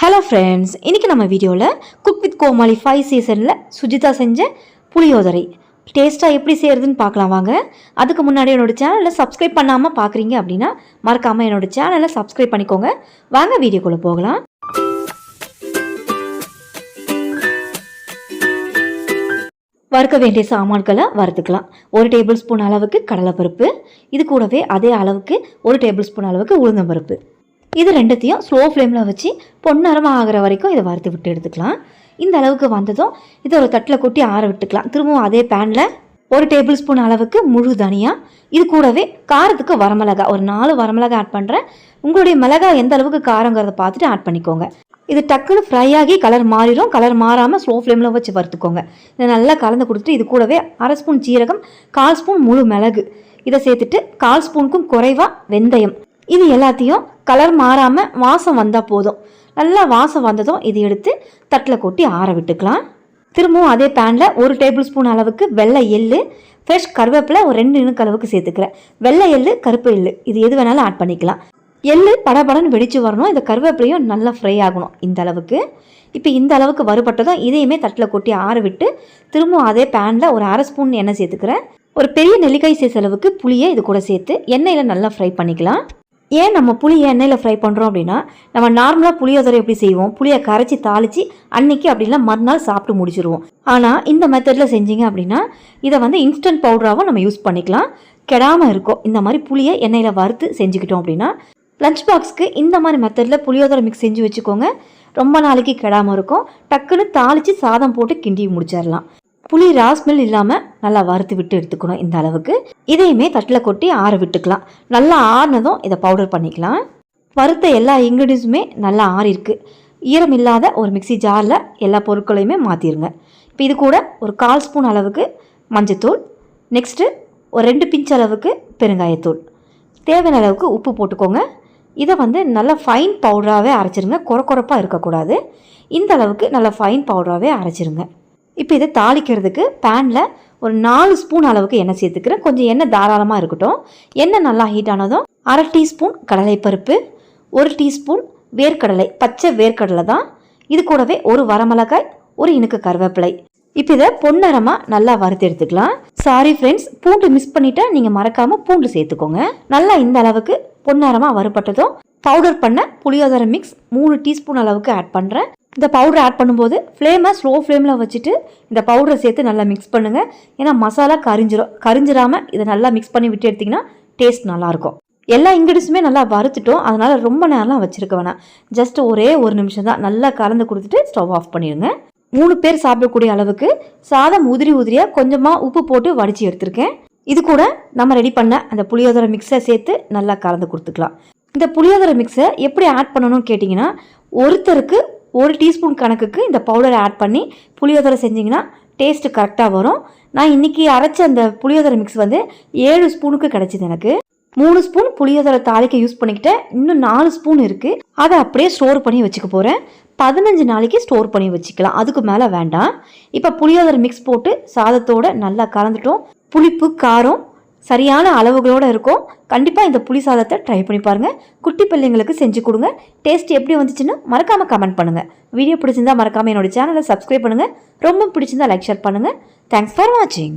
Hello friends இன்றைக்கி நம்ம வீடியோவில் குக் வித் கோமாளி ஃபைவ் சீசனில் சுஜிதா செஞ்ச புளியோதரை. டேஸ்ட்டாக எப்படி செய்கிறதுன்னு பார்க்கலாம் வாங்க. அதுக்கு முன்னாடி என்னோடய சேனலில் சப்ஸ்கிரைப் பண்ணாமல் பார்க்குறீங்க அப்படின்னா மறக்காமல் என்னோடய சேனலை சப்ஸ்கிரைப் பண்ணிக்கோங்க. வாங்க வீடியோக்குள்ளே போகலாம். வறுக்க வேண்டிய சாமான்களை வறுத்துக்கலாம். ஒரு டேபிள் ஸ்பூன் அளவுக்கு கடலைப்பருப்பு. இது கூடவே அதே அளவுக்கு ஒரு டேபிள் ஸ்பூன் அளவுக்கு உளுந்தம்பருப்பு. இது ரெண்டுத்தையும் ஸ்லோ ஃப்ளேமில் வச்சு பொன்னரமாக ஆகிற வரைக்கும் இதை வறுத்து விட்டு எடுத்துக்கலாம். இந்த அளவுக்கு வந்ததும் இதை ஒரு தட்டில் கொட்டி ஆற விட்டுக்கலாம். திரும்பவும் அதே பேனில் ஒரு டேபிள் ஸ்பூன் அளவுக்கு முழு தனியா இது கூடவே காரத்துக்கு வரமிளகா. ஒரு நாலு வரமிளகா ஆட் பண்ணுறேன் உங்களுடைய மிளகா எந்த அளவுக்கு காரங்கிறத பார்த்துட்டு ஆட் பண்ணிக்கோங்க. இது டக்குன்னு ஃப்ரை ஆகி கலர் மாறிடும். கலர் மாறாமல் ஸ்லோ ஃப்ளேமில் வச்சு வறுத்துக்கோங்க. இதை நல்லா கலந்து கொடுத்துட்டு இது கூடவே அரை ஸ்பூன் ஜீரகம் கால் ஸ்பூன் முழு மிளகு. இதை சேர்த்துட்டு கால் ஸ்பூனுக்கும் குறைவாக வெந்தயம். இது எல்லாத்தையும் கலர் மாறாமல் வாசம் வந்தால் போதும். நல்லா வாசம் வந்ததும் இது எடுத்து தட்டில் கொட்டி ஆற விட்டுக்கலாம். திரும்பவும் அதே பேனில் ஒரு டேபிள் ஸ்பூன் அளவுக்கு வெள்ளை எள்ளு ஃப்ரெஷ் கருவேப்பிலை ஒரு ரெண்டு இணுக்கு அளவுக்கு சேர்த்துக்கிறேன். வெள்ளை எள்ளு கருப்பு எள்ளு இது எது வேணாலும் ஆட் பண்ணிக்கலாம். எள்ளு படபடன்னு வெடிச்சு வரணும். இந்த கருவேப்பிலையும் நல்லா ஃப்ரை ஆகணும் இந்த அளவுக்கு. இப்போ இந்த அளவுக்கு வறுபட்டதும் இதையுமே தட்டில் கொட்டி ஆற விட்டு திரும்பவும் அதே பேனில் ஒரு அரை ஸ்பூன் எண்ணெய் சேர்த்துக்கிறேன். ஒரு பெரிய நெல்லிக்காய் சைஸ் அளவுக்கு புளியை இது கூட சேர்த்து எண்ணெயில் நல்லா ஃப்ரை பண்ணிக்கலாம். ஏன் நம்ம புளியை எண்ணெயில் ஃப்ரை பண்ணுறோம் அப்படின்னா நம்ம நார்மலாக புளியோதரை எப்படி செய்வோம்? புளியை கரைச்சி தாளித்து அன்னைக்கு அப்படின்னா மறுநாள் சாப்பிட்டு முடிச்சிருவோம். ஆனால் இந்த மெத்தடில் செஞ்சீங்க அப்படின்னா இதை வந்து இன்ஸ்டன்ட் பவுடராகவும் நம்ம யூஸ் பண்ணிக்கலாம். கெடாமல் இருக்கும். இந்த மாதிரி புளியை எண்ணெயில் வறுத்து செஞ்சுக்கிட்டோம் அப்படின்னா லஞ்ச் பாக்ஸ்க்கு இந்த மாதிரி மெத்தடில் புளியோதரை மிக்ஸ் செஞ்சு வச்சுக்கோங்க. ரொம்ப நாளைக்கு கெடாமல் இருக்கும். டக்குன்னு தாளித்து சாதம் போட்டு கிண்டி முடிச்சிடலாம் புளி ராஸ்மெல் இல்லாமல் நல்லா வறுத்து விட்டு எடுத்துக்கணும் இந்த அளவுக்கு. இதையுமே தட்டில் கொட்டி ஆற விட்டுக்கலாம். நல்லா ஆறினதும் இதை பவுடர் பண்ணிக்கலாம். வறுத்த எல்லா இன்க்ரீடியன்ஸுமே நல்லா ஆறியிருக்கு. ஈரம் இல்லாத ஒரு மிக்ஸி ஜாரில் எல்லா பொருட்களையுமே மாற்றிடுங்க இப்போ இது கூட ஒரு கால் ஸ்பூன் அளவுக்கு மஞ்சத்தூள். நெக்ஸ்ட்டு ஒரு ரெண்டு பிஞ்ச் அளவுக்கு பெருங்காயத்தூள். தேவையான அளவுக்கு உப்பு போட்டுக்கோங்க. இதை வந்து நல்லா ஃபைன் பவுடராகவே அரைச்சிருங்க. குறக்குறப்பாக இருக்கக்கூடாது. இந்த அளவுக்கு நல்லா ஃபைன் பவுடராகவே அரைச்சிருங்க. இப்போ இதை தாளிக்கிறதுக்கு பேனில் ஒரு நாலு ஸ்பூன் அளவுக்கு எண்ணெய் சேர்த்துக்கிறேன் கொஞ்சம் எண்ணெய் தாராளமாக இருக்கட்டும். எண்ணெய் நல்லா ஹீட் ஆனதும் அரை டீஸ்பூன் கடலைப்பருப்பு ஒரு டீஸ்பூன் வேர்க்கடலை பச்சை வேர்க்கடலை தான். இது கூடவே ஒரு வரமிளகாய் ஒரு இனுக்கு கருவேப்பிலை. இப்போ இதை பொன்னரமாக நல்லா வறுத்து எடுத்துக்கலாம். சாரி ஃப்ரெண்ட்ஸ் பூண்டு மிஸ் பண்ணிட்டா நீங்கள் மறக்காமல் பூண்டு சேர்த்துக்கோங்க. நல்லா இந்த அளவுக்கு பொன்னரமாக வறுபட்டதும் பவுடர் பண்ண புளியோதரை மிக்ஸ் மூணு டீஸ்பூன் அளவுக்கு ஆட் பண்ணுறேன் இந்த பவுடர் ஆட் பண்ணும்போது ஃப்ளேமை ஸ்லோ ஃப்ளேமில் வச்சுட்டு இந்த பவுடரை சேர்த்து நல்லா மிக்ஸ் பண்ணுங்கள் ஏன்னா மசாலா கரிஞ்சிரும் கரிஞ்சிராமல் இதை நல்லா மிக்ஸ் பண்ணி விட்டு எடுத்திங்கன்னா டேஸ்ட் நல்லாயிருக்கும். எல்லா இன்க்ரீடியன்ஸுமே நல்லா வறுத்துட்டோம். அதனால் ரொம்ப நேரம்லாம் வச்சுருக்க வேணாம். ஜஸ்ட் ஒரே ஒரு நிமிஷம் தான். நல்லா கலந்து கொடுத்துட்டு ஸ்டவ் ஆஃப் பண்ணிடுங்க மூணு பேர் சாப்பிடக்கூடிய அளவுக்கு சாதம் உதிரி உதிரியாக கொஞ்சமாக உப்பு போட்டு வடித்து எடுத்திருக்கேன். இது கூட நம்ம ரெடி பண்ண அந்த புளியோதரை மிக்ஸை சேர்த்து நல்லா கலந்து கொடுத்துக்கலாம். இந்த புளியோதரை மிக்ஸை எப்படி ஆட் பண்ணணும்னு கேட்டிங்கன்னா ஒருத்தருக்கு ஒரு டீஸ்பூன் கணக்குக்கு இந்த பவுடரை ஆட் பண்ணி புளியோதரை செஞ்சிங்கன்னா டேஸ்ட்டு கரெக்டாக வரும். நான் இன்றைக்கி அரைச்ச அந்த புளியோதரை மிக்ஸ் வந்து ஏழு ஸ்பூனுக்கு கிடச்சிது எனக்கு. மூணு ஸ்பூன் புளியோதரை தாளிக்க யூஸ் பண்ணிக்கிட்டேன். இன்னும் நாலு ஸ்பூன் இருக்குது அதை அப்படியே ஸ்டோர் பண்ணி வச்சுக்க போகிறேன் பதினஞ்சு நாளைக்கு ஸ்டோர் பண்ணி வச்சுக்கலாம். அதுக்கு மேலே வேண்டாம். இப்போ புளியோதரை மிக்ஸ் போட்டு சாதத்தோட நல்லா கலந்துட்டோம். புளிப்பு காரம் சரியான அளவுகளோடு இருக்கும். கண்டிப்பாக இந்த புளி சாதத்தை ட்ரை பண்ணி பாருங்கள் குட்டி பிள்ளைங்களுக்கு செஞ்சு கொடுங்க. டேஸ்ட் எப்படி வந்துச்சுன்னு மறக்காமல் கமெண்ட் பண்ணுங்கள் வீடியோ பிடிச்சிருந்தா மறக்காமல் என்னோட சேனலை சப்ஸ்கிரைப் பண்ணுங்கள் ரொம்ப பிடிச்சிருந்தா லைக் ஷேர் பண்ணுங்கள் தேங்க்ஸ் ஃபார் வாட்சிங்